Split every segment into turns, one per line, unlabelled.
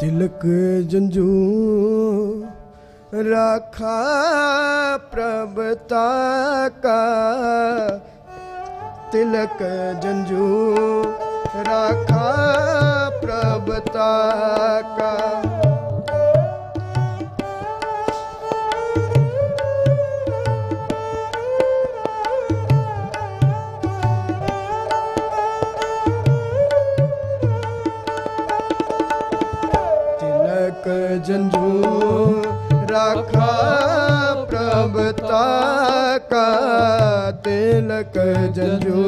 ਤਿਲਕ ਜੰਜੂ ਰਾਖਾ ਪ੍ਰਭ ਤਾਕਾ ਤਿਲਕ ਜੰਜੂ ਰਾਖਾ ਪ੍ਰਭ ਤਾਕਾ ਤਿਲਕ ਜੰਜੂ ਰਾਖਾ ਪ੍ਰਭ ਤਾਕਾ ਤਿਲਕ ਜੰਜੂ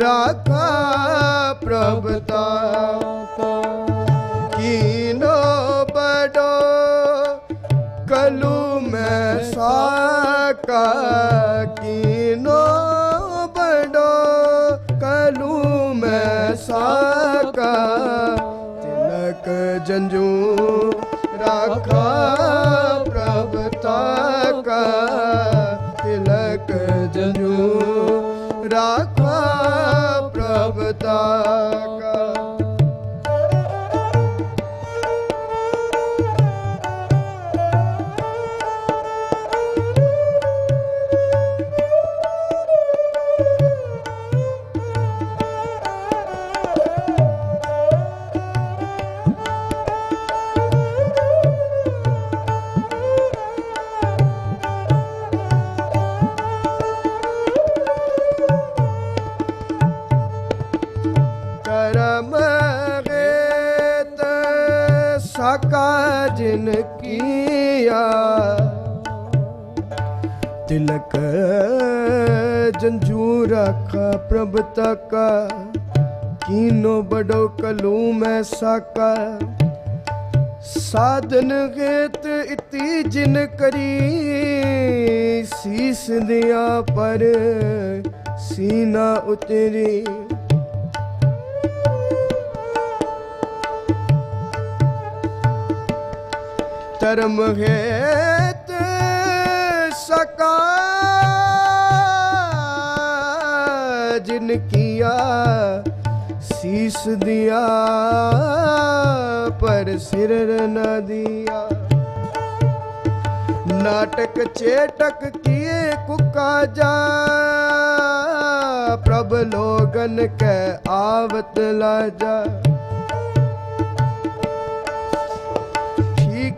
ਰਾਖਾ ਪ੍ਰਭ ਤਾਕਾ ਕੀਨੋ ਬਡੋ ਕਲੂ ਮੈਂ ਸਾਕਾ ਕੀਨੋ ਬਡੋ ਕਲੂ ਮੈਂ ਸਾਕਾ ਤਿਲਕ ਜੰਜੂ ਰਾਖਾ ਪ੍ਰਭ ਤਾਕਾ ਤਿਲਕ ਜੰਜੂ ਰਾਖਾ ਪ੍ਰਭ ਤਾਕਾ। ਸਾਕਾ ਜਿਨ ਕੀਆ। ਤਿਲਕ ਜੰਜੂ ਰਾਖਾ ਪ੍ਰਭ ਤਕਾ, ਕੀਨੋ ਬਡੋ ਕਲੂ ਮੈਂ ਸਾਕਾ। ਸਾਧਨ ਗੇਤ ਇਤੀ ਜਿਨ ਕਰੀ, ਸੀਸ ਦਿਆ ਪਰ ਸੀਨਾ ਉਤਰੀ। ਧਰਮ ਹੈਤ ਸਕਾ। ਜਿਨ ਕੀਆ ਸੀਸ ਦਿਆ, ਪਰ ਸਿਰ ਨ ਦਿਆ। ਨਾਟਕ ਚੇਟਕ ਕੀਏ ਕੁਕਾ ਜਾ, ਪ੍ਰਭ ਲੋਗਨ ਕੈ ਆਵਤ ਲਾਜਾ।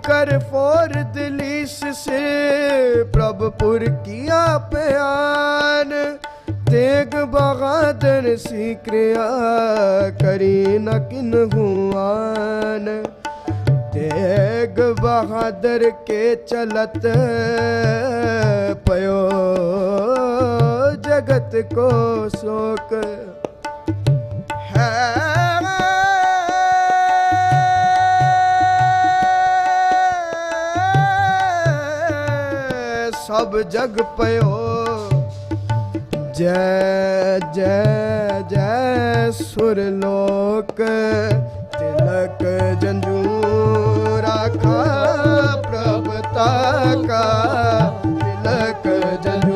ਕਰ ਫੋਰ ਦਲੀਸ ਸੇ ਪ੍ਰਭ ਪੁਰ ਕੀਆ ਪਿਆਨ ਤੇਗ ਬਗਾਦਰ ਸਿਕਰਿਆ ਕਰੀ ਨ ਕਿਨ ਹੁਆਨ ਤੇਗ ਬਹਾਦਰ ਕੇ ਚਲਤ ਪਇਓ ਜਗਤ ਕੋ ਸੋਕ ਸਭ ਜਗ ਪਇਓ ਜੈ ਜੈ ਜੈ ਸੁਰ ਲੋਕ, ਤਿਲਕ ਜੰਜੂ ਰਾਖਾ ਪ੍ਰਭ ਤਾਕਾ। ਤਿਲਕ ਜੰਜੂ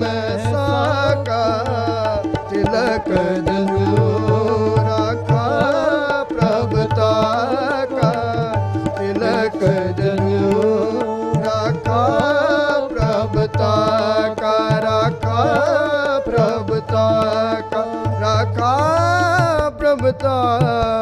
ਮੈਂ ਸਾਕਾ ਤਿਲਕ ਜੰਜੂ ਰਾਖਾ ਪ੍ਰਭ ਤਾਕਾ ਤਿਲਕ ਜੰਜੂ ਰਾਖਾ ਪ੍ਰਭ ਤਾਕਾ ਰਾਖਾ, ਪ੍ਰਭ ਤਾਕਾ ਰਾਖਾ, ਪ੍ਰਭ ਤਾਕਾ